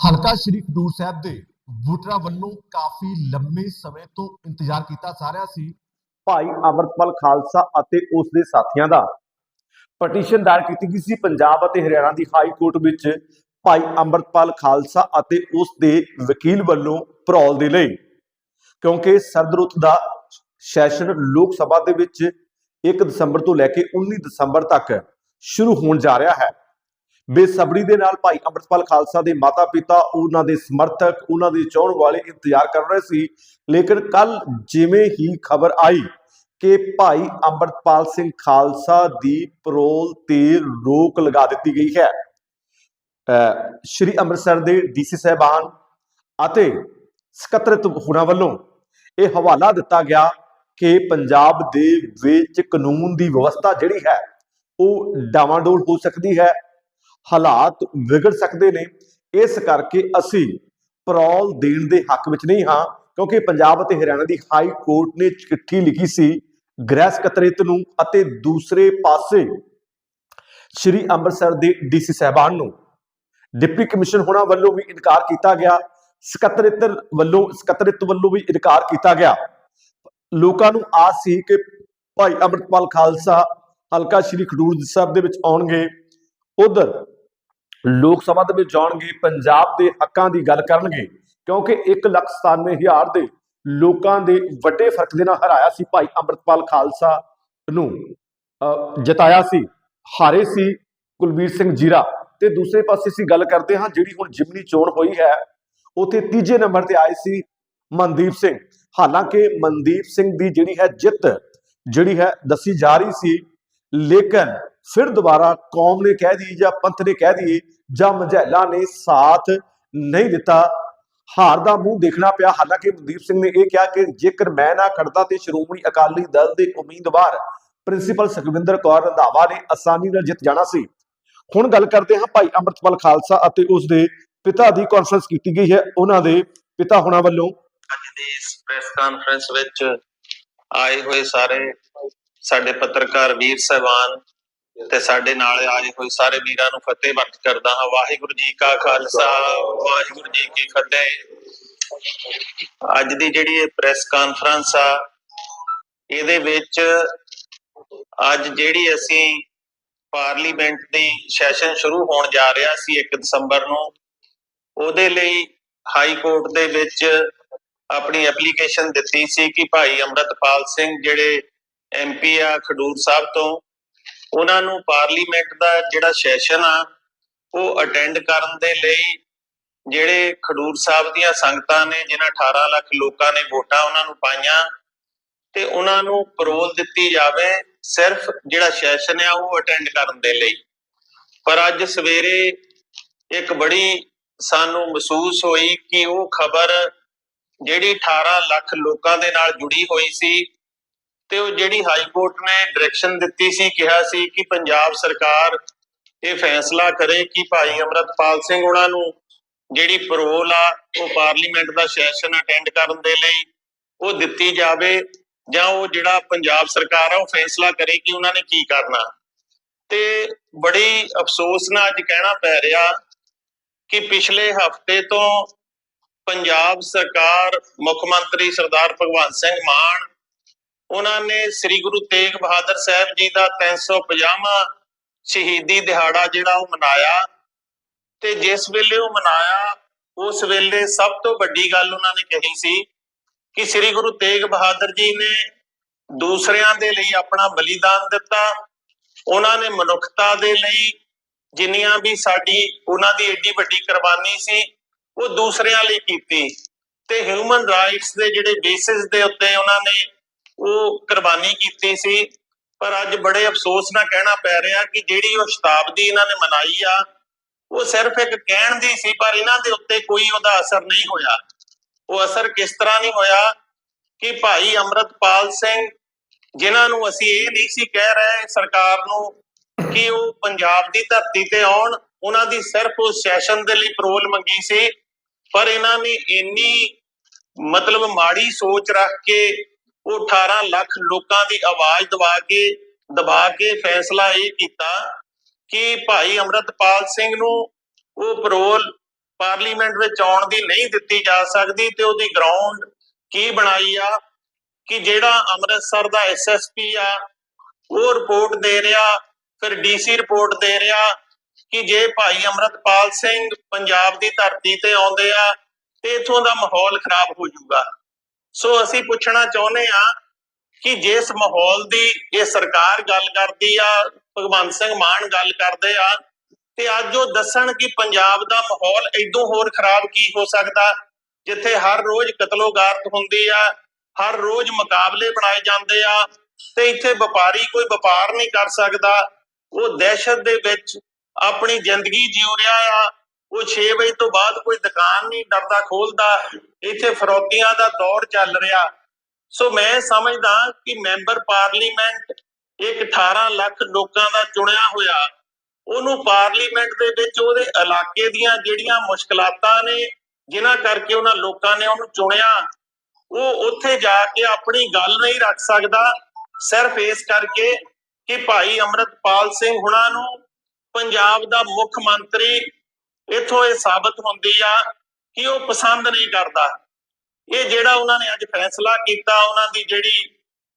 ਹਲਕਾ ਸ਼੍ਰੀ ਖਡੂਰ ਸਾਹਿਬ ਦੇ ਵੋਟਰਾਂ ਵੱਲੋਂ ਕਾਫੀ ਲੰਮੇ ਸਮੇਂ ਤੋਂ ਇੰਤਜ਼ਾਰ ਕੀਤਾ ਜਾ ਰਿਹਾ ਸੀ। ਭਾਈ ਅਮਰਤਪਾਲ ਖਾਲਸਾ ਅਤੇ ਉਸ ਦੇ ਸਾਥੀਆਂ ਦਾ ਪਟੀਸ਼ਨ ਦਾਇਰ ਕੀਤੀ ਗਈ ਸੀ ਪੰਜਾਬ ਅਤੇ ਹਰਿਆਣਾ ਦੀ ਹਾਈ ਕੋਰਟ ਵਿੱਚ ਭਾਈ ਅਮਰਤਪਾਲ ਖਾਲਸਾ ਅਤੇ ਉਸ ਦੇ ਵਕੀਲ ਵੱਲੋਂ ਪਰੌਲ ਦੇ ਲਈ। ਕਿਉਂਕਿ ਸਰਦ ਰੁੱਤ ਦਾ ਸੈਸ਼ਨ ਲੋਕ ਸਭਾ ਦੇ ਵਿੱਚ 1 ਦਸੰਬਰ ਤੋਂ ਲੈ ਕੇ 19 ਦਸੰਬਰ ਤੱਕ ਸ਼ੁਰੂ ਹੋਣ ਜਾ ਰਿਹਾ ਹੈ। ਬੇਸਬਰੀ ਦੇ ਨਾਲ ਭਾਈ ਅੰਮ੍ਰਿਤਪਾਲ ਖਾਲਸਾ ਦੇ ਮਾਤਾ ਪਿਤਾ, ਉਹਨਾਂ ਦੇ ਸਮਰਥਕ, ਉਹਨਾਂ ਦੇ ਚਾਹਣ ਵਾਲੇ ਇੰਤਜ਼ਾਰ ਕਰ ਰਹੇ ਸੀ। ਲੇਕਿਨ ਕੱਲ ਜਿਵੇਂ ਹੀ ਖਬਰ ਆਈ ਕਿ ਭਾਈ ਅੰਮ੍ਰਿਤਪਾਲ ਸਿੰਘ ਖਾਲਸਾ ਦੀ ਪਰੋਲ ਤੇ ਰੋਕ ਲਗਾ ਦਿੱਤੀ ਗਈ ਹੈ, ਅਹ ਸ਼੍ਰੀ ਅੰਮ੍ਰਿਤਸਰ ਦੇ ਡੀਸੀ ਸਾਹਿਬਾਨ ਅਤੇ ਸਕੱਤਰਤ ਹੋਰਾਂ ਵੱਲੋਂ ਇਹ ਹਵਾਲਾ ਦਿੱਤਾ ਗਿਆ ਕਿ ਪੰਜਾਬ ਦੇ ਵਿੱਚ ਕਾਨੂੰਨ ਦੀ ਵਿਵਸਥਾ ਜਿਹੜੀ ਹੈ, ਉਹ ਡਾਵਾਂਡੋਲ ਹੋ ਸਕਦੀ ਹੈ। ਹਾਲਾਤ ਵਿਗੜ ਸਕਦੇ ਨੇ। ਇਸ ਕਰਕੇ ਅਸੀਂ ਪਰੌਲ ਦੇਣ ਦੇ ਹੱਕ ਵਿੱਚ ਨਹੀਂ ਹਾਂ, ਕਿਉਂਕਿ ਪੰਜਾਬ ਅਤੇ ਹਰਿਆਣਾ ਦੀ ਹਾਈ ਕੋਰਟ ਨੇ ਚਿੱਠੀ ਲਿਖੀ ਸੀ ਗ੍ਰਹਿ ਸਕੱਤਰੇਤ ਨੂੰ ਅਤੇ ਦੂਸਰੇ ਪਾਸੇ ਸ਼੍ਰੀ ਅੰਮ੍ਰਿਤਸਰ ਦੇ ਡੀਸੀ ਸਾਹਿਬਾਨ ਨੂੰ। ਡਿਪਟੀ ਕਮਿਸ਼ਨ ਹੋਣਾ ਵੱਲੋਂ ਵੀ ਇਨਕਾਰ ਕੀਤਾ ਗਿਆ, ਸਕੱਤਰੇਤ ਵੱਲੋਂ ਸਕੱਤਰੇਤ ਵੱਲੋਂ ਵੀ ਇਨਕਾਰ ਕੀਤਾ ਗਿਆ। ਲੋਕਾਂ ਨੂੰ ਆਸ ਸੀ ਕਿ ਭਾਈ ਅਮਰਤਪਾਲ ਖਾਲਸਾ ਹਲਕਾ ਸ਼੍ਰੀ ਖਡੂਰ ਸਾਹਿਬ ਦੇ ਵਿੱਚ ਆਉਣਗੇ। ਉਧਰ ਲੋਕ ਸਭਾ ਦੇ ਵਿੱਚ ਜਾਣਗੇ ਪੰਜਾਬ ਦੇ ਹੱਕਾਂ ਦੀ ਗੱਲ ਕਰਨਗੇ ਕਿਉਂਕਿ 197000 ਦੇ ਲੋਕਾਂ ਦੇ ਵੱਡੇ ਫ਼ਰਕ ਦੇ ਨਾਲ ਹਰਾਇਆ ਸੀ ਭਾਈ ਅੰਮ੍ਰਿਤਪਾਲ ਖਾਲਸਾ ਨੂੰ ਅਹ, ਜਿਤਾਇਆ ਸੀ ਹਾਰੇ ਸੀ ਕੁਲਬੀਰ ਸਿੰਘ ਜੀਰਾ। ਤੇ ਦੂਸਰੇ ਪਾਸੇ ਅਸੀਂ ਗੱਲ ਕਰਦੇ ਹਾਂ ਜਿਹੜੀ ਹੁਣ ਜਿਮਨੀ ਚੋਣ ਹੋਈ ਹੈ ਉਥੇ ਤੀਜੇ ਨੰਬਰ ਤੇ ਆਏ ਸੀ ਮਨਦੀਪ ਸਿੰਘ। ਹਾਲਾਂਕਿ ਮਨਦੀਪ ਸਿੰਘ ਦੀ ਜਿਹੜੀ ਹੈ ਜਿੱਤ ਜਿਹੜੀ ਹੈ ਦੱਸੀ ਜਾ ਰਹੀ ਸੀ ਲੇਕਿਨ ਫਿਰ ਦੁਬਾਰਾ ਕੌਮ ਨੇ ਕਹਿ ਦੀ ਜਾਂ ਪੰਥ ਨੇ ਕਹਿ ਦੀ ਜਾਂ ਮਝੈਲਾ ਨੇ ਸਾਥ ਨਹੀਂ ਦਿੱਤਾ। ਹਾਰ ਦਾ ਮੂੰਹ ਦੇਖਣਾ ਪਿਆ। ਹਾਲਾਂਕਿ ਮਨਦੀਪ ਸਿੰਘ ਨੇ ਇਹ ਕਿਹਾ ਕਿ ਜੇਕਰ ਮੈਂ ਨਾ ਖੜਦਾ ਤੇ ਸ਼੍ਰੋਮਣੀ ਅਕਾਲੀ ਦਲ ਦੇ ਉਮੀਦਵਾਰ ਪ੍ਰਿੰਸੀਪਲ ਸੁਖਵਿੰਦਰ ਕੌਰ ਰੰਧਾਵਾ ਨੇ ਆਸਾਨੀ ਨਾਲ ਜਿੱਤ ਜਾਣਾ ਸੀ। ਹੁਣ ਗੱਲ ਕਰਦੇ ਹਾਂ ਭਾਈ ਅੰਮ੍ਰਿਤਪਾਲ ਖਾਲਸਾ ਅਤੇ ਉਸ ਦੇ ਪਿਤਾ ਦੀ ਕਾਨਫਰੰਸ ਕੀਤੀ ਗਈ ਹੈ। ਉਹਨਾਂ ਦੇ ਪਿਤਾ ਹੋਣਾ ਵੱਲੋਂ ਅੱਜ ਦੀ ਇਸ ਪ੍ਰੈਸ ਕਾਨਫਰੰਸ ਵਿੱਚ ਆਏ ਹੋਏ ਸਾਰੇ ਸਾਡੇ ਪੱਤਰਕਾਰ ਵੀਰ ਸਹਿਬਾਨ ਤੇ ਸਾਡੇ ਨਾਲ ਆਏ ਹੋਏ ਸਾਰੇ ਵੀਰਾਂ ਨੂੰ ਫਤਿਹ ਬਖਸ਼ ਕਰਦਾ ਹਾਂ। ਵਾਹਿਗੁਰੂ ਜੀ ਕਾ ਖਾਲਸਾ, ਵਾਹਿਗੁਰੂ ਜੀ ਕੀ ਫਤਿਹ। ਅੱਜ ਦੀ ਜਿਹੜੀ ਇਹ ਪ੍ਰੈਸ ਕਾਨਫਰੰਸ ਆ, ਇਹਦੇ ਵਿੱਚ ਅੱਜ ਜਿਹੜੀ ਅਸੀਂ ਪਾਰਲੀਮੈਂਟ ਦੀ ਸੈਸ਼ਨ ਸ਼ੁਰੂ ਹੋਣ ਜਾ ਰਿਹਾ ਸੀ 1 ਦਸੰਬਰ ਨੂੰ, ਉਹਦੇ ਲਈ ਹਾਈ ਕੋਰਟ ਦੇ ਵਿੱਚ ਆਪਣੀ ਐਪਲੀਕੇਸ਼ਨ ਦਿੱਤੀ ਸੀ ਕਿ ਭਾਈ ਅੰਮ੍ਰਿਤਪਾਲ ਸਿੰਘ, ਜਿਹੜੇ ਐਮਪੀ ਆ, ਖਡੂਰ ਸਾਹਿਬ ਤੋਂ ਉਹਨਾਂ ਨੂੰ ਪਾਰਲੀਮੈਂਟ ਦਾ ਜਿਹੜਾ ਸੈਸ਼ਨ ਆ, ਉਹ ਅਟੈਂਡ ਕਰਨ ਦੇ ਲਈ ਜਿਹੜੇ ਖਡੂਰ ਸਾਹਿਬ ਦੀਆਂ ਸੰਗਤਾਂ ਨੇ, ਜਿਨ੍ਹਾਂ 18 ਲੱਖ ਲੋਕਾਂ ਨੇ ਵੋਟਾਂ ਉਹਨਾਂ ਨੂੰ ਪਾਈਆਂ, ਤੇ ਉਹਨਾਂ ਨੂੰ ਪਰੋਲ ਦਿੱਤੀ ਜਾਵੇ, ਸਿਰਫ ਜਿਹੜਾ ਸੈਸ਼ਨ ਆ ਉਹ ਅਟੈਂਡ ਕਰਨ ਦੇ ਲਈ। ਪਰ ਅੱਜ ਸਵੇਰੇ ਇੱਕ ਬੜੀ ਸਾਨੂੰ ਮਹਿਸੂਸ ਹੋਈ ਕਿ ਉਹ ਖਬਰ ਜਿਹੜੀ 18 ਲੱਖ ਲੋਕਾਂ ਦੇ ਨਾਲ ਜੁੜੀ ਹੋਈ ਸੀ ਤੇ ਉਹ ਜਿਹੜੀ ਹਾਈ ਕੋਰਟ ਨੇ ਡਾਇਰੈਕਸ਼ਨ ਦਿੱਤੀ ਸੀ, ਕਿਹਾ ਸੀ ਕਿ ਪੰਜਾਬ ਸਰਕਾਰ ਇਹ ਫੈਸਲਾ ਕਰੇ ਕਿ ਭਾਈ ਅਮਰਤਪਾਲ ਸਿੰਘ ਉਹਨਾਂ ਨੂੰ ਜਿਹੜੀ ਪਰੋਲ ਆ, ਉਹ ਪਾਰਲੀਮੈਂਟ ਦਾ ਸੈਸ਼ਨ ਅਟੈਂਡ ਕਰਨ ਦੇ ਲਈ ਉਹ ਦਿੱਤੀ ਜਾਵੇ ਜਾਂ ਉਹ ਜਿਹੜਾ ਪੰਜਾਬ ਸਰਕਾਰ ਆ, ਉਹ ਫੈਸਲਾ ਕਰੇ ਕਿ ਉਹਨਾਂ ਨੇ ਕੀ ਕਰਨਾ। ਤੇ ਬੜੀ ਅਫਸੋਸ ਨਾਲ ਅੱਜ ਕਹਿਣਾ ਪੈ ਰਿਹਾ ਕਿ ਪਿਛਲੇ ਹਫ਼ਤੇ ਤੋਂ ਪੰਜਾਬ ਸਰਕਾਰ ਮੁੱਖ ਮੰਤਰੀ ਸਰਦਾਰ ਭਗਵੰਤ ਸਿੰਘ ਮਾਨ ਉਹਨਾਂ ਨੇ ਸ੍ਰੀ ਗੁਰੂ ਤੇਗ ਬਹਾਦਰ ਸਾਹਿਬ ਜੀ ਦਾ 350ਵਾਂ ਸ਼ਹੀਦੀ ਦਿਹਾੜਾ ਜਿਹੜਾ ਉਹ ਮਨਾਇਆ ਤੇ ਜਿਸ ਵੇਲੇ ਉਹ ਮਨਾਇਆ, ਉਸ ਵੇਲੇ ਸਭ ਤੋਂ ਵੱਡੀ ਗੱਲ ਉਹਨਾਂ ਨੇ ਕਹੀ ਸੀ ਕਿ ਸ੍ਰੀ ਗੁਰੂ ਤੇਗ ਬਹਾਦਰ ਜੀ ਨੇ ਦੂਸਰਿਆਂ ਦੇ ਲਈ ਆਪਣਾ ਬਲੀਦਾਨ ਦਿੱਤਾ, ਉਹਨਾਂ ਨੇ ਮਨੁੱਖਤਾ ਦੇ ਲਈ ਜਿੰਨੀਆਂ ਵੀ ਸਾਡੀ, ਉਹਨਾਂ ਦੀ ਏਡੀ ਵੱਡੀ ਕੁਰਬਾਨੀ ਸੀ, ਉਹ ਦੂਸਰਿਆਂ ਲਈ ਕੀਤੀ ਤੇ ਹਿਊਮਨ ਰਾਈਟਸ ਦੇ ਜਿਹੜੇ ਬੇਸਿਸ ਦੇ ਉੱਤੇ ਉਹਨਾਂ ਨੇ ਉਹ ਕੁਰਬਾਨੀ ਕੀਤੀ ਸੀ, ਪਰ ਅੱਜ ਬੜੇ ਅਫਸੋਸ ਨਾਲ ਕਹਿਣਾ ਪੈ ਰਿਹਾ ਕਿ ਜਿਹੜੀ ਉਹ ਸ਼ਤਾਬਦੀ ਇਹਨਾਂ ਨੇ ਮਨਾਈ ਆ, ਉਹ ਸਿਰਫ ਇੱਕ ਕਹਿਣ ਦੀ ਸੀ, ਪਰ ਇਹਨਾਂ ਦੇ ਉੱਤੇ ਕੋਈ ਉਹਦਾ ਅਸਰ ਨਹੀਂ ਹੋਇਆ। ਉਹ ਅਸਰ ਕਿਸ ਤਰ੍ਹਾਂ ਨਹੀਂ ਹੋਇਆ ਕਿ ਭਾਈ ਅਮਰਤਪਾਲ ਸਿੰਘ, ਜਿਨ੍ਹਾਂ ਨੂੰ ਅਸੀਂ ਇਹ ਨਹੀਂ ਸੀ ਕਹਿ ਰਹੇ ਸਰਕਾਰ ਨੂੰ ਕਿ ਉਹ ਪੰਜਾਬ ਦੀ ਧਰਤੀ ਤੇ ਆਉਣ, ਉਹਨਾਂ ਦੀ ਸਿਰਫ ਉਸ ਸੈਸ਼ਨ ਦੇ ਲਈ ਪਰੋਲ ਮੰਗੀ ਸੀ, ਪਰ ਇਹਨਾਂ ਨੇ ਇੰਨੀ ਮਤਲਬ ਮਾੜੀ ਸੋਚ ਰੱਖ ਕੇ ਉਹ 18 ਲੱਖ ਲੋਕਾਂ ਦੀ ਆਵਾਜ਼ ਦਬਾ ਕੇ ਦਬਾ ਕੇ ਫੈਸਲਾ ਇਹ ਕੀਤਾ ਕਿ ਭਾਈ ਅਮਰਤਪਾਲ ਸਿੰਘ ਨੂੰ ਉਹ ਪਰੋਲ ਪਾਰਲੀਮੈਂਟ ਵਿੱਚ ਆਉਣ ਦੀ ਨਹੀਂ ਦਿੱਤੀ ਜਾ ਸਕਦੀ ਤੇ ਉਹਦੀ ਗਰਾਊਂਡ ਕੀ ਬਣਾਈ ਆ? ਕਿ ਜਿਹੜਾ ਅੰਮ੍ਰਿਤਸਰ ਦਾ ਐਸਐਸਪੀ ਆ, ਉਹ ਰਿਪੋਰਟ ਦੇ ਰਿਹਾ, ਫਿਰ ਡੀਸੀ ਰਿਪੋਰਟ ਦੇ ਰਿਹਾ ਕਿ ਜੇ ਭਾਈ ਅਮਰਤਪਾਲ ਸਿੰਘ ਪੰਜਾਬ ਦੀ ਧਰਤੀ ਤੇ ਆਉਂਦੇ ਆ, ਤੇ ਇਥੋਂ ਦਾ ਮਾਹੌਲ ਖਰਾਬ ਹੋ ਜਾਊਗਾ। ਸੋ ਅਸੀਂ ਪੁੱਛਣਾ ਚਾਹੁੰਦੇ ਆ ਕਿ ਜਿਸ ਮਾਹੌਲ ਦੀ ਇਹ ਸਰਕਾਰ ਗੱਲ ਕਰਦੀ ਆ, ਭਗਵੰਤ ਸਿੰਘ ਮਾਨ ਗੱਲ ਕਰਦੇ ਆ, ਤੇ ਅੱਜ ਉਹ ਦੱਸਣ ਕਿ ਪੰਜਾਬ ਦਾ ਮਾਹੌਲ ਇਦੋਂ ਹੋਰ ਖਰਾਬ ਕੀ ਹੋ ਸਕਦਾ, ਜਿੱਥੇ ਹਰ ਰੋਜ਼ ਕਤਲੋਗਾਰਤ ਹੁੰਦੀ ਆ, ਹਰ ਰੋਜ਼ ਮੁਕਾਬਲੇ ਬਣਾਏ ਜਾਂਦੇ ਆ, ਤੇ ਇੱਥੇ ਵਪਾਰੀ ਕੋਈ ਵਪਾਰ ਨਹੀਂ ਕਰ ਸਕਦਾ। ਉਹ ਦਹਿਸ਼ਤ ਦੇ ਵਿੱਚ ਆਪਣੀ ਜ਼ਿੰਦਗੀ ਜਿਉ ਰਿਹਾ ਆ ਉਹ 6 ਵਜੇ ਤੋਂ ਬਾਅਦ ਕੋਈ ਦੁਕਾਨ ਨਹੀਂ ਡਰਦਾ ਖੋਲਦਾ। ਇੱਥੇ ਫਰੌਤੀਆਂ ਦਾ ਦੌਰ ਚੱਲ ਰਿਹਾ। ਸੋ ਮੈਂ ਸਮਝਦਾ ਕਿ ਮੈਂਬਰ ਪਾਰਲੀਮੈਂਟ ਇੱਕ 18 ਲੱਖ ਲੋਕਾਂ ਦਾ ਚੁਣਿਆ ਹੋਇਆ। ਉਹਨੂੰ ਪਾਰਲੀਮੈਂਟ ਦੇ ਵਿੱਚ ਉਹਦੇ ਇਲਾਕੇ ਦੀਆਂ ਜਿਹੜੀਆਂ ਮੁਸ਼ਕਲਾਤਾਂ ਨੇ, ਜਿਨ੍ਹਾਂ ਕਰਕੇ ਉਹਨਾਂ ਲੋਕਾਂ ਨੇ ਉਹਨੂੰ ਚੁਣਿਆ, ਉਹ ਉੱਥੇ ਜਾ ਕੇ ਆਪਣੀ ਗੱਲ ਨਹੀਂ ਰੱਖ ਸਕਦਾ। ਸਿਰਫ ਇਸ ਕਰਕੇ ਕਿ ਭਾਈ ਅਮਰਤਪਾਲ ਸਿੰਘ ਹੁਣਾਂ ਨੂੰ ਪੰਜਾਬ ਦਾ ਮੁੱਖ ਮੰਤਰੀ ਇੱਥੋਂ ਇਹ ਸਾਬਤ ਹੁੰਦੀ ਆ ਕਿ ਉਹ ਪਸੰਦ ਨਹੀਂ ਕਰਦਾ। ਇਹ ਜਿਹੜਾ ਉਹਨਾਂ ਨੇ ਅੱਜ ਫੈਸਲਾ ਕੀਤਾ, ਉਹਨਾਂ ਦੀ ਜਿਹੜੀ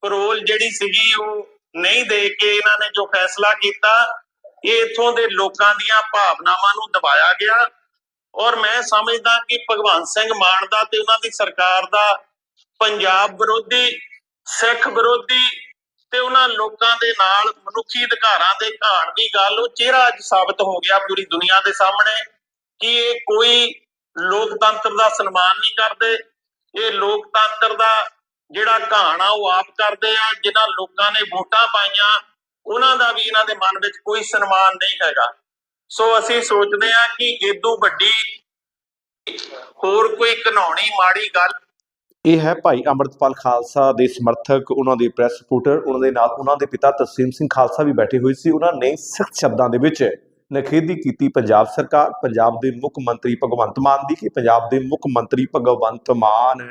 ਪਰੋਲ ਜਿਹੜੀ ਸੀਗੀ, ਉਹ ਨਹੀਂ ਦੇ ਕੇ ਇਹਨਾਂ ਨੇ ਜੋ ਫੈਸਲਾ ਕੀਤਾ, ਇਹ ਇਥੋਂ ਦੇ ਲੋਕਾਂ ਦੀਆਂ ਭਾਵਨਾਵਾਂ ਨੂੰ ਦਬਾਇਆ ਗਿਆ। ਔਰ ਮੈਂ ਸਮਝਦਾ ਕਿ ਭਗਵੰਤ ਸਿੰਘ ਮਾਨ ਦਾ ਤੇ ਉਹਨਾਂ ਦੀ ਸਰਕਾਰ ਦਾ ਪੰਜਾਬ ਵਿਰੋਧੀ, ਸਿੱਖ ਵਿਰੋਧੀ ਤੇ ਉਹਨਾਂ ਲੋਕਾਂ ਦੇ ਨਾਲ ਮਨੁੱਖੀ ਅਧਿਕਾਰਾਂ ਦੇ ਘਾਣ ਦੀ ਗੱਲ, ਉਹ ਚਿਹਰਾ ਅੱਜ ਸਾਬਤ ਹੋ ਗਿਆ ਪੂਰੀ ਦੁਨੀਆ ਦੇ ਸਾਹਮਣੇ। ਕਿ ਇਹ ਕੋਈ ਲੋਕਤੰਤਰ ਦਾ ਸਨਮਾਨ ਨਹੀਂ ਕਰਦੇ। ਇਹ ਲੋਕਤੰਤਰ ਦਾ ਜਿਹੜਾ ਘਾਣ ਆ, ਉਹ ਆਪ ਕਰਦੇ ਆ, ਜਿਨ੍ਹਾਂ ਲੋਕਾਂ ਨੇ ਵੋਟਾਂ ਪਾਈਆਂ, ਉਹਨਾਂ ਦਾ ਵੀ ਇਹਨਾਂ ਦੇ ਮਨ ਵਿੱਚ ਕੋਈ ਸਨਮਾਨ ਨਹੀਂ ਹੈਗਾ। ਸੋ ਅਸੀਂ ਸੋਚਦੇ ਆ ਕਿ ਇਦੋਂ ਵੱਡੀ ਹੋਰ ਕੋਈ ਘਨਾਉਣੀ ਮਾੜੀ ਗੱਲ। ਇਹ ਹੈ ਭਾਈ ਅੰਮ੍ਰਿਤਪਾਲ ਖਾਲਸਾ ਦੇ ਸਮਰਥਕ, ਉਹਨਾਂ ਦੇ ਪ੍ਰੈਸ ਰਿਪੋਰਟਰ ਉਹਨਾਂ ਦੇ ਨਾਲ ਉਹਨਾਂ ਦੇ ਪਿਤਾ ਤਸੀਮ ਸਿੰਘ ਖਾਲਸਾ ਵੀ ਬੈਠੇ ਹੋਏ ਸੀ। ਉਹਨਾਂ ਨੇ ਸਖਤ ਸ਼ਬਦਾਂ ਦੇ ਵਿੱਚ ਨਖੇਦੀ ਕੀਤੀ ਪੰਜਾਬ ਸਰਕਾਰ, ਪੰਜਾਬ ਦੇ ਮੁੱਖ ਮੰਤਰੀ ਭਗਵੰਤ ਮਾਨ ਦੀ ਕਿ ਪੰਜਾਬ ਦੇ ਮੁੱਖ ਮੰਤਰੀ ਭਗਵੰਤ ਮਾਨ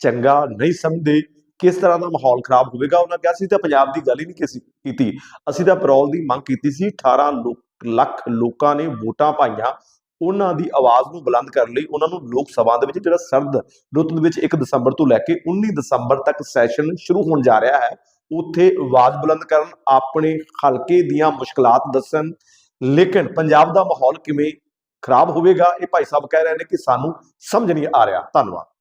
ਚੰਗਾ ਨਹੀਂ ਸਮਝਦੇ, ਕਿਸ ਤਰ੍ਹਾਂ ਦਾ ਮਾਹੌਲ ਖਰਾਬ ਹੋਵੇਗਾ? ਉਹਨਾਂ ਕਿਹਾ ਸੀ ਤਾਂ ਪੰਜਾਬ ਦੀ ਗੱਲ ਹੀ ਨਹੀਂ ਕੀਤੀ। ਅਸੀਂ ਤਾਂ ਪੈਰੋਲ ਦੀ ਮੰਗ ਕੀਤੀ ਸੀ 18 ਲੱਖ ਲੋਕਾਂ ਨੇ ਵੋਟਾਂ ਪਾਈਆਂ। ਉਹਨਾਂ ਦੀ ਆਵਾਜ਼ ਨੂੰ ਬੁਲੰਦ ਕਰਨ ਲਈ ਉਹਨਾਂ ਨੂੰ ਲੋਕ ਸਭਾ ਦੇ ਵਿੱਚ ਜਿਹੜਾ ਸਰਦ ਰੁੱਤ ਦੇ ਵਿੱਚ 1 ਦਸੰਬਰ ਤੋਂ ਲੈ ਕੇ 19 ਦਸੰਬਰ ਤੱਕ ਸੈਸ਼ਨ ਸ਼ੁਰੂ ਹੋਣ ਜਾ ਰਿਹਾ ਹੈ, ਉੱਥੇ ਆਵਾਜ਼ ਬੁਲੰਦ ਕਰਨ, ਆਪਣੇ ਹਲਕੇ ਦੀਆਂ ਮੁਸ਼ਕਲਾਂ ਦੱਸਣ ਲੇਕਿਨ ਪੰਜਾਬ ਦਾ ਮਾਹੌਲ ਕਿਵੇਂ ਖਰਾਬ ਹੋਵੇਗਾ, ਇਹ ਭਾਈ ਸਾਹਿਬ ਕਹਿ ਰਹੇ ਨੇ ਕਿ ਸਾਨੂੰ ਸਮਝ ਨਹੀਂ ਆ ਰਿਹਾ। ਧੰਨਵਾਦ।